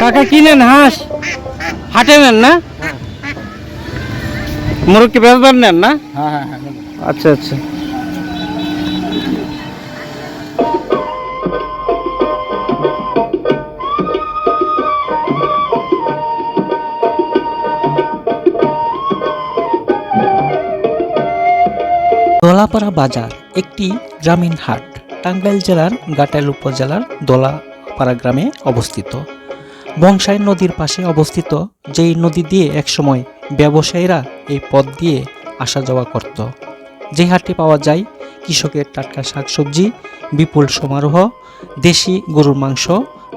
কাকা কিনেন হাঁস? হাটে নেন না? মুরগি বেচবার নেন না? হ্যাঁ হ্যাঁ হ্যাঁ আচ্ছা আচ্ছা। দোলাপাড়া বাজার একটি গ্রামীণ হাট টাঙ্গাইল জেলার গাটাইল উপজেলার দোলাপাড়া গ্রামে অবস্থিত। বংশাই নদীর পাশে অবস্থিত, যেই নদী দিয়ে একসময় ব্যবসায়ীরা এই পথ দিয়ে আসা যাওয়া করত। যে হাটে পাওয়া যায়, কৃষকের টাটকা শাকসবজি, বিপুল সমারোহ, দেশি গরুর মাংস,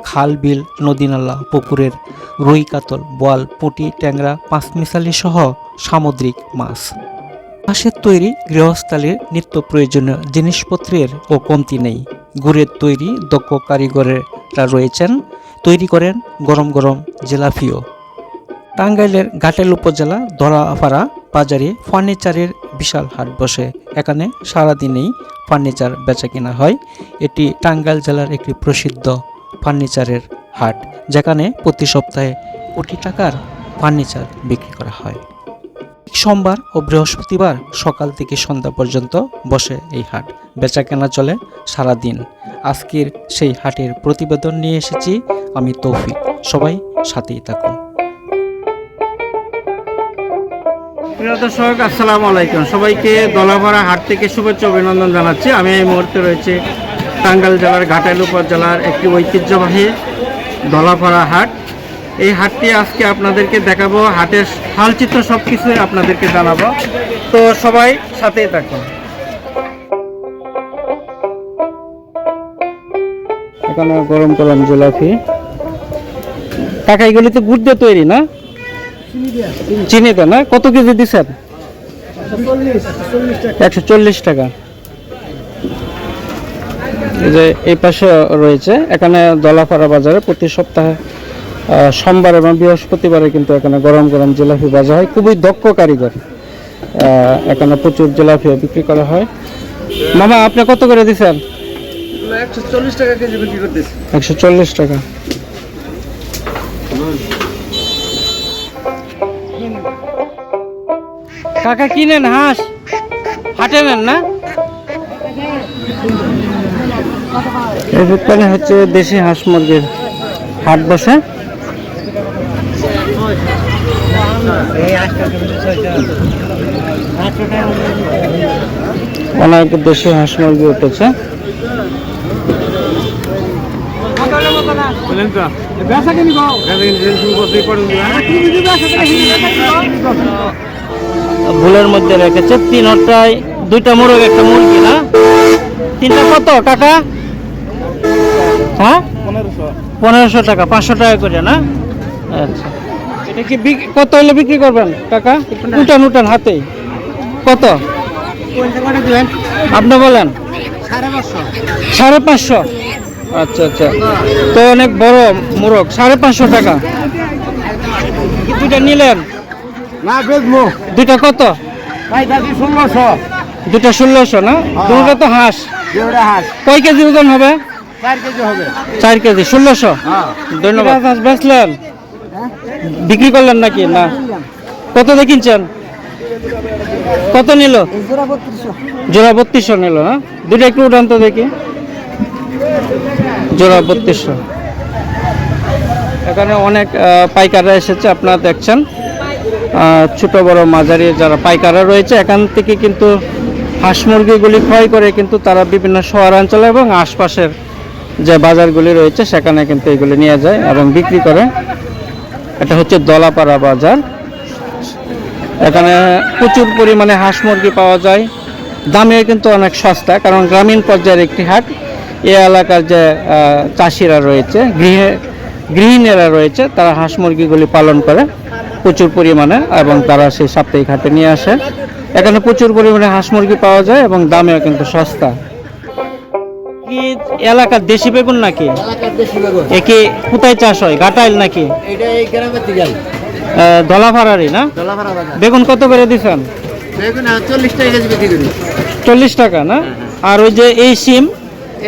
খাল, বিল নদী নালা পুকুরের রুই কাতল, বোয়াল, পুঁটি, ট্যাংরা, পাঁচমিশালি সহ সামুদ্রিক মাছ। বাঁশের তৈরি গৃহস্থালির নিত্য প্রয়োজনীয় জিনিসপত্রের ও কমতি নেই। গুড়ের তৈরি দক্ষ কারিগরেরা রয়েছেন তৈরি করেন গরম গরম জেলাফিও। টাঙ্গাইলের ঘাটেল উপজেলা ধরাফাড়া বাজারে ফার্নিচারের বিশাল হাট বসে। এখানে সারাদিনেই ফার্নিচার বেচা কেনা হয়। এটি টাঙ্গাইল জেলার একটি প্রসিদ্ধ ফার্নিচারের হাট, যেখানে প্রতি সপ্তাহে কোটি টাকার ফার্নিচার বিক্রি করা হয়। সোমবার ও বৃহস্পতিবার সকাল থেকে সন্ধ্যা পর্যন্ত বসে এই হাট। বেচা কেনা চলে সারাদিন। আজকের সেই হাটের প্রতিবেদন নিয়ে এসেছি আমি তৌফিক। সবাই সাথেই থাকুন। প্রিয় দর্শক, আসসালামু আলাইকুম। সবাইকে দলাপাড়া হাট থেকে শুভেচ্ছা অভিনন্দন জানাচ্ছি। আমি এই মুহূর্তে রয়েছে টাঙ্গাইল জেলার ঘাটাইল উপজেলার একটি ঐতিহ্যবাহী দলাপাড়া হাট। এই হাটটি আজকে আপনাদেরকে দেখাবো। হাটের হালচিত্র সব কিছুই আপনাদেরকে জানাব। তো সবাই সাথেই থাকুন। এখানে গরম গরম জিলাপি কাকা এগুলি তো গুড় দিয়ে তৈরি না? চিনি তো না? কত কেজি দিচ্ছেন একশো চল্লিশ টাকা। এই যে এই পাশে রয়েছে। এখানে দলাপাড়া বাজারে প্রতি সপ্তাহে সোমবার এবং বৃহস্পতিবারে কিন্তু এখানে গরম গরম জিলাপি বাজা হয়। খুবই দক্ষ কারিগর। এখানে প্রচুর জিলাপি বিক্রি করা হয়। মামা আপনি কত করে দিচ্ছেন একশো চল্লিশ টাকা একশো চল্লিশ কাকা কিনেন হাঁস? হাটে নেন না? এই দোকানে হচ্ছে দেশি হাঁস মুরগির হাট বসে। অনেক দেশি হাঁস মুরগি উঠেছে। ভুলের মধ্যে রেখেছে তিন তিনটায় দুইটা মোরগ একটা মুরগি না? তিনটা কত টাকা হ্যাঁ? পনেরোশো টাকা পাঁচশো টাকা করে না? আচ্ছা। এটা কি কত হলে বিক্রি করবেন টাকা উঠান উঠান হাতে কত? আপনি বলেন। সাড়ে পাঁচশো। আচ্ছা আচ্ছা। তো অনেক বড় মোরগ সাড়ে পাঁচশো টাকা। দুইটা নিলেন? না বেচবো। দুইটা কত? ষোলোশো। দুইটা ষোলোশো না? দুটো তো হাঁস। হাঁস। কয় কেজি ওজন হবে? চার কেজি হবে। চার কেজি ষোলোশো। হ্যাঁ। ধন্যবাদ। হাঁস বেচলেন। বিক্রি করলেন নাকি? না। কত দিয়ে কিনছেন? কত নিল? জোড়া বত্রিশশো নিল না দুটো একটু উঠান তো দেখি। জোড়া বত্রিশশো। এখানে অনেক পাইকাররা এসেছে, আপনারা দেখছেন। ছোট, বড় মাঝারি যারা পাইকাররা রয়েছে, এখান থেকে কিন্তু হাঁস মুরগিগুলি ক্রয় করে কিন্তু তারা বিভিন্ন শহরাঞ্চলে এবং আশপাশের যে বাজারগুলি রয়েছে, সেখানে কিন্তু এগুলি নিয়ে যায় এবং বিক্রি করে। এটা হচ্ছে দলাপাড়া বাজার। এখানে প্রচুর পরিমাণে হাঁস মুরগি পাওয়া যায়। দামে কিন্তু অনেক সস্তা, কারণ গ্রামীণ পর্যায়ের একটি হাট। এ এলাকার যে চাষিরা রয়েছে, গৃহে, গৃহিণীরা রয়েছে, তারা হাঁস মুরগিগুলি পালন করে প্রচুর পরিমাণে এবং তারা সেই সাপ্তাহিক হাটে নিয়ে আসে। এখানে প্রচুর পরিমাণে হাঁস মুরগি পাওয়া যায় এবং দামেও কিন্তু সস্তা। কি এলাকার দেশি বেগুন নাকি? একে কোথায় চাষ হয়? ঘাটাইল নাকি? এটা এই গ্রামের দিকে আহ, না? বেগুন কত করে দিচ্ছেন বেগুন চল্লিশ টাকা কেজি বিক্রি করি। চল্লিশ টাকা না? আর ওই যে এই সিম?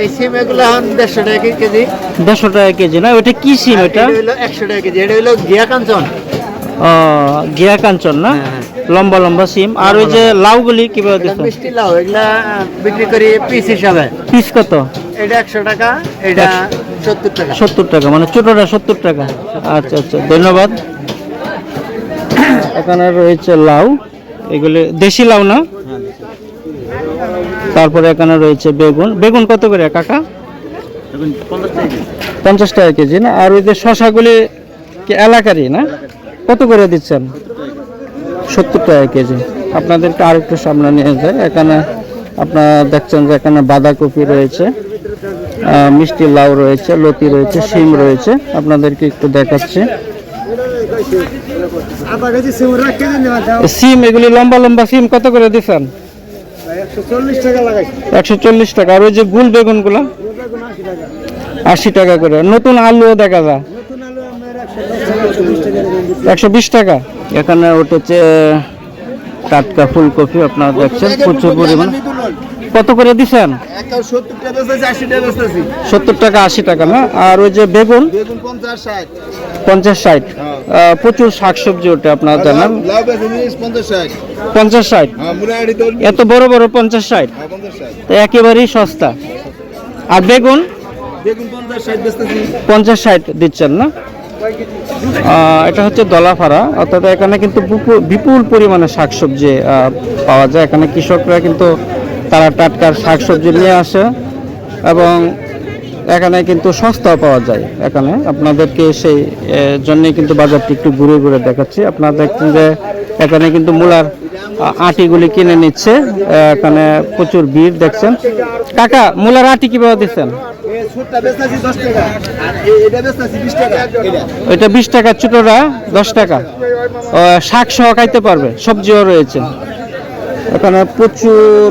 এই সিম এগুলো এখন দেড়শো টাকা কেজি? দেড়শো টাকা কেজি না? ওইটা কি সিম এটা একশো টাকা কেজি। এটা হলো গিয়া কাঞ্চন। ও, গিয়া কাঞ্চন না? হ্যাঁ, লম্বা লম্বা সিম। আর ওই যে লাউগুলি কীভাবে এটা দিচ্ছেন মিষ্টি লাউ এগুলা বিক্রি করি পিস হিসাবে। পিস কত? এটা একশো টাকা এটা সত্তর টাকা। সত্তর টাকা মানে ছোটটা সত্তর টাকা। আচ্ছা আচ্ছা ধন্যবাদ। এখানে রয়েছে লাউ। এগুলি দেশি লাউ না? তারপরে এখানে রয়েছে বেগুন। বেগুন কত করে কাকা? পঞ্চাশ টাকা কেজি না? আর ওই যে শশাগুলি কি এলাকারই না? কত করে দিচ্ছেন? সত্তর টাকা কেজি। আপনাদেরকে আর একটু সামনে নিয়ে যায় এখানে আপনারা দেখছেন যে এখানে বাঁধাকপি রয়েছে মিষ্টি লাউ রয়েছে, লতি রয়েছে, শিম রয়েছে। আপনাদেরকে একটু দেখাচ্ছি। সিম এগুলি লম্বা লম্বা সিম কত করে দিচ্ছেন? একশো চল্লিশ টাকা। আর ওই যে গুল বেগুনগুলো? আশি টাকা করে। নতুন আলুও দেখা যায়। একশো বিশ টাকা? এখানে উঠেছে টাটকা ফুলকপি আপনারা দেখছেন প্রচুর পরিমাণ। কত করে দিচ্ছেন সত্তর টাকা আশি টাকা না? আর ওই যে বেগুন? বেগুন পঞ্চাশ ষাট। আহ, প্রচুর শাকসবজি ওঠে আপনারা জানেন। লাউ বেচতেছি পঞ্চাশ ষাট। হ্যাঁ এত বড় বড় পঞ্চাশ ষাট? তো একেবারেই সস্তা। আর বেগুন? বেগুন পঞ্চাশ ষাট দিচ্ছেন না? এটা হচ্ছে দলাফাড়া অর্থাৎ এখানে কিন্তু বিপুল- পরিমাণে শাকসবজি পাওয়া যায়। এখানে কৃষকরা কিন্তু তারা টাটকার শাকসবজি নিয়ে আসে এবং এখানে কিন্তু সস্তাও পাওয়া যায় এখানে। আপনাদেরকে সেই এ, জন্যই কিন্তু বাজারটি একটু ঘুরে ঘুরে দেখাচ্ছি। আপনারা দেখছেন যে এখানে কিন্তু মূলার আটিগুলি কিনে নিচ্ছে। এখানে প্রচুর ভিড় দেখছেন। কাকা মূলার আটি কীভাবে দিচ্ছেন? এটা বিশ টাকা। ছোটরা দশ টাকা। শাক সহ খাইতে পারবে, সবজিও রয়েছে। এখানে প্রচুর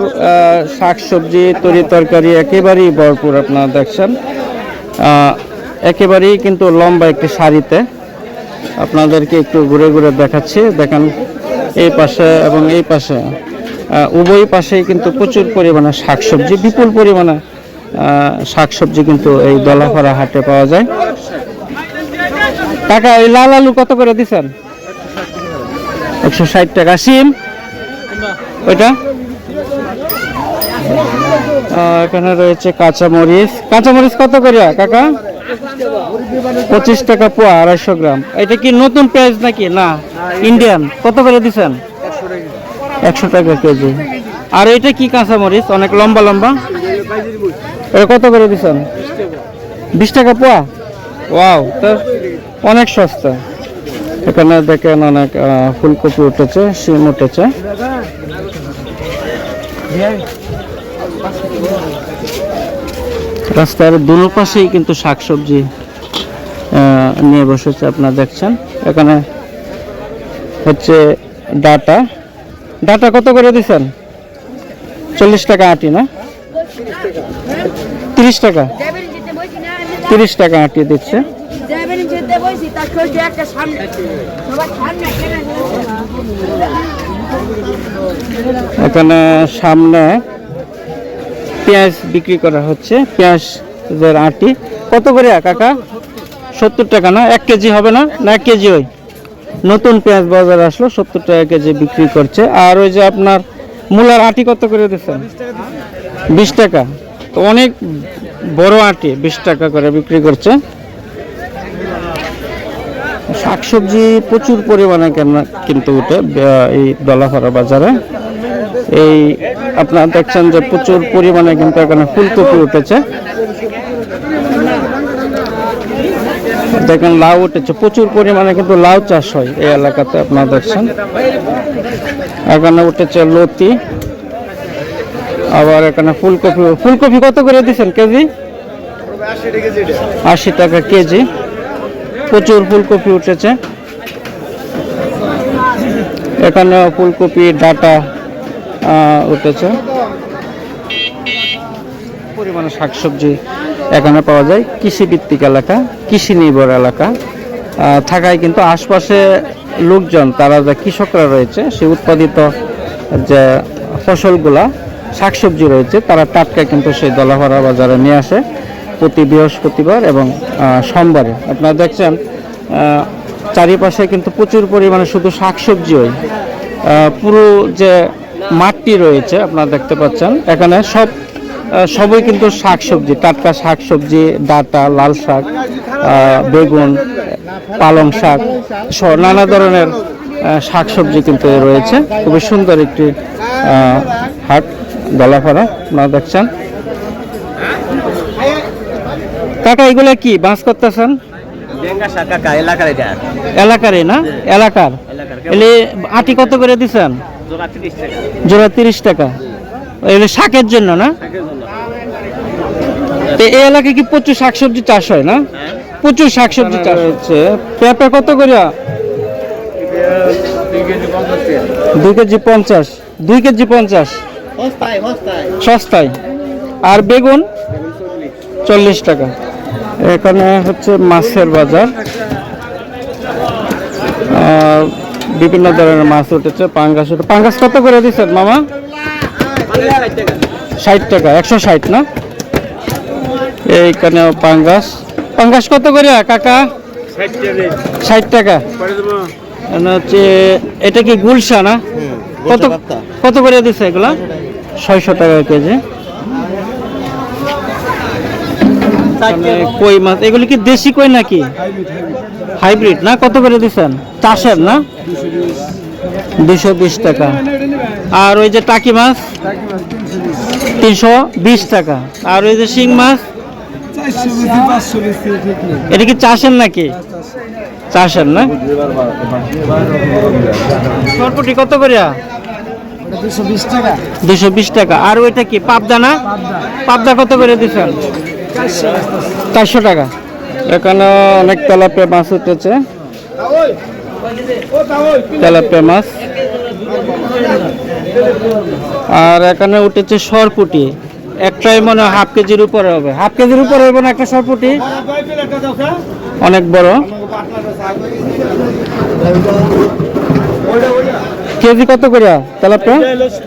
শাক সবজি তরি তরকারি একেবারেই ভরপুর আপনারা দেখছেন। একেবারেই কিন্তু লম্বা একটি শাড়িতে আপনাদেরকে একটু ঘুরে ঘুরে দেখাচ্ছি। দেখেন, এই পাশে এবং এই পাশে উভয় পাশেই কিন্তু প্রচুর পরিমাণে শাকসবজি, বিপুল পরিমাণে শাকসবজি কিন্তু এই দলাফাড়া হাটে পাওয়া যায়। টাকা, এই লাল আলু কত করে দিচ্ছেন একশো ষাট টাকা। সিম ওইটা? এখানে রয়েছে কাঁচামরিচ। কাঁচামরিচ কত করে, কাকা? পঁচিশ টাকা পোয়া, আড়াইশো গ্রাম। এটা কি নতুন পেঁয়াজ নাকি? না, ইন্ডিয়ান। কত করে দিচ্ছেন একশো টাকা কেজি। আর এটা কি কাঁচামরিচ? অনেক লম্বা লম্বা? এটা কত করে দিছেন? বিশ টাকা পোয়া? ওয়াও তো অনেক সস্তা। এখানে দেখেন অনেক ফুলকপি উঠেছে, শিম উঠেছে। রাস্তার দুনো পাশেই কিন্তু শাকসবজি নিয়ে বসেছে আপনারা দেখছেন। এখানে হচ্ছে ডাটা। ডাটা কত করে দিচ্ছেন চল্লিশ টাকা আটি, না? তিরিশ টাকা? তিরিশ টাকা আটি দিচ্ছে। এখানে সামনে পেঁয়াজ বিক্রি করা হচ্ছে। পেঁয়াজের আটি। কত করে কাকা? সত্তর টাকা না? এক কেজি হবে না? না এক কেজি ওই। নতুন পেঁয়াজ বাজার আসলো সত্তর টাকা কেজি বিক্রি করছে। আর ওই যে আপনার মূলার আটি কত করে দিচ্ছেন? বিশ টাকা। তো অনেক বড় আটি বিশ টাকা করে বিক্রি করছে। শাকসবজি প্রচুর পরিমাণে কেন- কিন্তু উঠে এই দলাফাড়া বাজারে। এই আপনারা দেখছেন যে প্রচুর পরিমাণে কিন্তু এখানে ফুলকপি উঠেছে। দেখেন লাউ উঠেছে, প্রচুর পরিমাণে কিন্তু লাউ চাষ হয় এই এলাকাতে আপনারা দেখছেন। এখানে উঠেছে লতি আবার এখানে ফুলকপি ফুলকপি কত করে দিচ্ছেন কেজি? আশি টাকা কেজি। প্রচুর ফুলকপি উঠেছে। এখানে ফুলকপি, ডাটা উঠেছে। পরিমাণে শাকসবজি এখানে পাওয়া যায়। কৃষিভিত্তিক এলাকা কৃষি নির্ভর এলাকা থাকায় কিন্তু আশপাশে লোকজন, তারা যে কৃষকরা রয়েছে, সে উৎপাদিত যে ফসলগুলা শাকসবজি রয়েছে, তারা টাটকা কিন্তু সেই দলাভরা বাজারে নিয়ে আসে প্রতি বৃহস্পতিবার এবং সোমবারে। আপনারা দেখছেন চারিপাশে কিন্তু প্রচুর পরিমাণে শুধু শাকসবজি হয় পুরো যে মাঠটি রয়েছে, আপনারা দেখতে পাচ্ছেন, এখানে সব সবই কিন্তু শাকসবজি, টাটকা শাকসবজি, ডাটা, লাল শাক বেগুন, পালং শাক সহ নানা ধরনের শাকসবজি কিন্তু রয়েছে। খুবই সুন্দর একটি হাট। দলাপাড়া আপনারা দেখছেন কাকা এগুলা কি? বাঁশ করতেছেন? এলাকার না? এলাকার? এলে আটি কত করে দিছেন? জোড়া তিরিশ টাকা। এগুলো শাকের জন্য না? তো এই এলাকায় কি প্রচুর শাকসবজি চাষ হয় না? প্রচুর শাকসবজি চাষ হচ্ছে। পেঁপে কত করে? দুই কেজি পঞ্চাশ। দুই কেজি পঞ্চাশ। সস্তায় আর বেগুন চল্লিশ টাকা। এখানে হচ্ছে মাছের বাজার। বিভিন্ন ধরনের মাছ উঠেছে পাঙ্গাস উঠে পাঙ্গাস কত করে দিচ্ছেন মামা? ষাট টাকা একশো ষাট না? এইখানে পাঙ্গাস। পাঙ্গাস কত করে কাকা? ষাট টাকা। এখানে হচ্ছে এটা কি গুলশা না? কত কত করে দিচ্ছে এগুলা? ছয়শো টাকা কেজি। এখানে কই মাছ? এগুলি কি দেশি কই নাকি? হাইব্রিড। না কত করে দিচ্ছেন? চাষের না? দুশো বিশ টাকা। আর ওই যে টাকি মাছ? তিনশো বিশ টাকা। আর ওই যে শিং মাছ? এটা কি চাষের নাকি? চাষের না? সরপুটি কত করে দুশো বিশ টাকা। আর ওইটা কি পাবদা না? পাবদা। কত করে দিচ্ছেন? চারশো। টাকা। এখানে অনেক তেলাপিয়া মাছ উঠেছে। তেলাপিয়া মাছ। আর এখানে উঠেছে সরপুটি। একটাই মনে হয় হাফ কেজির উপরে হবে। হাফ কেজির উপরে হবে না একটা সরপুটি? অনেক বড়। কেজি কত করে? তেলাপিয়া?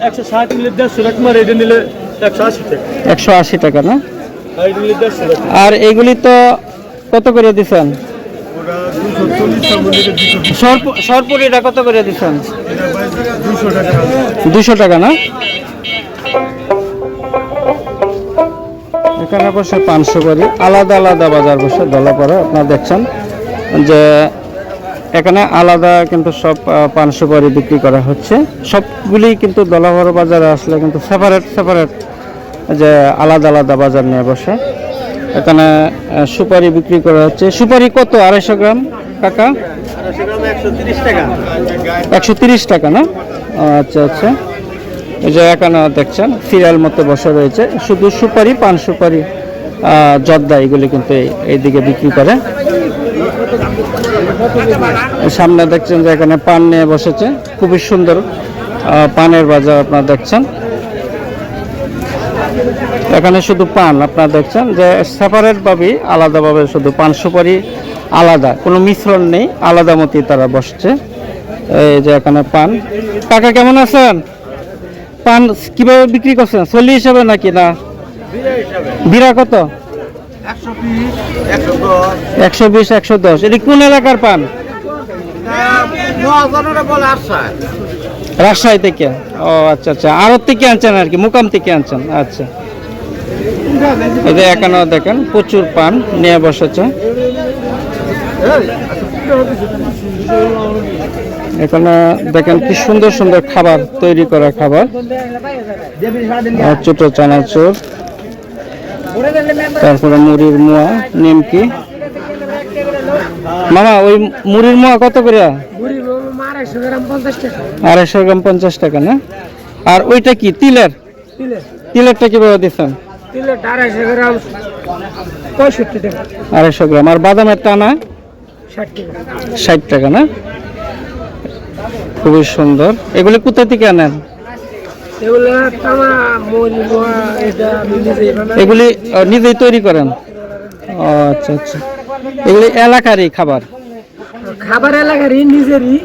একশো ষাট নিলে দেড়শো টাকা মার নিলে একশো আশি টাকা। একশো আশি টাকা না? আর এগুলি তো কত করে দিচ্ছেন দুশো টাকা সরপুরিটা কত করে দিচ্ছেন দুশো টাকা না? এখানে বসে পাঁচশো করে। আলাদা আলাদা বাজার বসে দলাপাড়া আপনারা দেখছেন যে এখানে আলাদা কিন্তু সব পান সুপারি বিক্রি করা হচ্ছে। সবগুলি কিন্তু দলাপাড়া বাজারে আসলে কিন্তু সেপারেট সেপারেট যে আলাদা আলাদা বাজার নিয়ে বসে। এখানে সুপারি বিক্রি করা হচ্ছে। সুপারি কত? আড়াইশো গ্রাম, কাকা? একশো তিরিশ টাকা, না? আচ্ছা আচ্ছা। এই যে এখানে দেখছেন, সিরিয়াল মতো বসে রয়েছে। শুধু সুপারি, পান সুপারি জর্দা এগুলি কিন্তু এই- এইদিকে বিক্রি করে। সামনে দেখছেন যে এখানে পান নিয়ে বসেছে। খুবই সুন্দর পানের বাজার আপনারা দেখছেন। এখানে শুধু পান আপনারা দেখছেন যে সেপারেট ভাবে আলাদাভাবে শুধু পান সুপারি আলাদা কোনো মিশ্রণ নেই আলাদা মতোই তারা বসছে। এই যে এখানে পান। কাকা কেমন আছেন? পান কীভাবে বিক্রি করছেন? চল্লিশ হিসাবে নাকি না? বিরা কত? একশো বিশ একশো দশ। এটি কোন এলাকার পান? রাজশাহী। থেকে। ও আচ্ছা আচ্ছা। আড়ত থেকে আনছেন আর কি মুকাম থেকে আনছেন। আচ্ছা। যে এখানেও দেখেন প্রচুর পান নিয়ে বসেছে। এখানে দেখেন কি সুন্দর সুন্দর খাবার তৈরি করা খাবার। ছোট চানাচুর। তারপরে মুড়ির মোয়া নিমকি। মামা ওই মুড়ির মোয়া কত করে? আড়াইশো গ্রাম পঞ্চাশ টাকা না? আর ওইটা কি তিলের? তিলেরটা কীভাবে দিচ্ছেন আড়াইশো গ্রাম আর বাদামের টানা? ষাট টাকা না? খুবই সুন্দর। এগুলি কোথা থেকে আনেন? এগুলি নিজেই তৈরি করেন? আচ্ছা আচ্ছা। এগুলি এলাকারই খাবার? খাবার এলাকারই নিজেরই।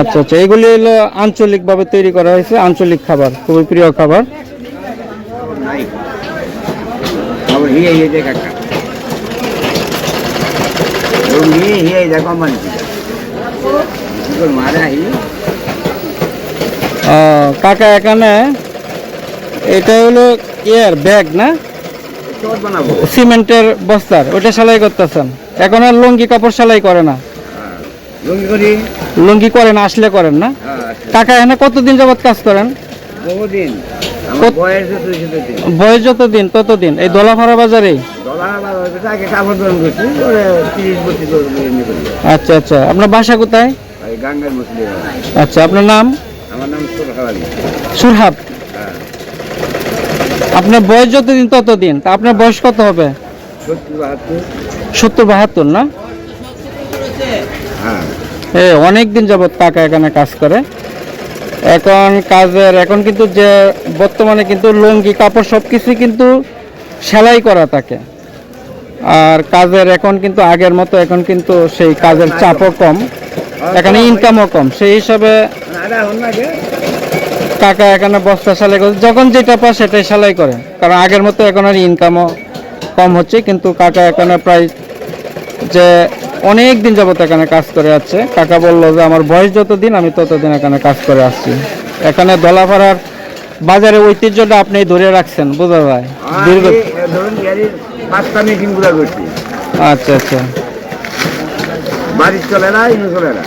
আচ্ছা আচ্ছা। এগুলি হলো আঞ্চলিকভাবে তৈরি করা হয়েছে আঞ্চলিক খাবার খুবই প্রিয় খাবার। মারা কাকা এখানে এটা হলো ইয়ার ব্যাগ না? সিমেন্টের বস্তার ওটা সেলাই করতেছেন। এখন আর লুঙ্গি কাপড় সেলাই করে না। লুঙ্গি করি। করেন আসলে করেন না। হ্যাঁ কাকা এখানে কতদিন যাবত কাজ করেন? বয়স দিন। যতদিন ততদিন। এই দলাফাড়া করি। আচ্ছা আচ্ছা। আপনার বাসা কোথায়? আচ্ছা আপনার নাম? আমার নাম সুর হাওয়ালি সুরহাব হ্যাঁ। আপনার বয়স যতদিন ততদিন। তা আপনার বয়স কত হবে? সত্তর বাহাত্তর। না? হ্যাঁ। অনেক দিন যাবত কাকা এখানে কাজ করে। এখন কাজের এখন কিন্তু যে বর্তমানে কিন্তু লুঙ্গি কাপড় সব কিছুই কিন্তু সেলাই করা থাকে। আর কাজের এখন কিন্তু আগের মতো এখন কিন্তু সেই কাজের চাপও কম। এখানে ইনকামও কম। সেই হিসাবে আরে হন না কে কাকা এখানে বস্তা সেলাই করে যখন যেটা পায় সেটাই সেলাই করে। কারণ আগের মতো এখন আর ইনকামও কম হচ্ছে কিন্তু কাকা এখানে প্রায় যে অনেক দিন যাবত এখানে কাজ করে আছে। কাকা বলল যে আমার বয়স যতদিন আমি ততদিন এখানে কাজ করে আসছি। এখানে দলাপাড়ার বাজারে ঐতিহ্যটা আপনি ধরে রাখছেন বোঝা যায়? দীর্ঘগুলা করছি। আচ্ছা আচ্ছা। বাড়ির চলে না ইনো চলে না।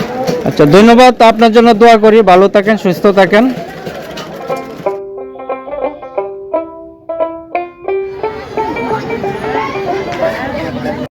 আচ্ছা ধন্যবাদ। আপনার জন্য দোয়া করি। ভালো থাকেন সুস্থ থাকেন।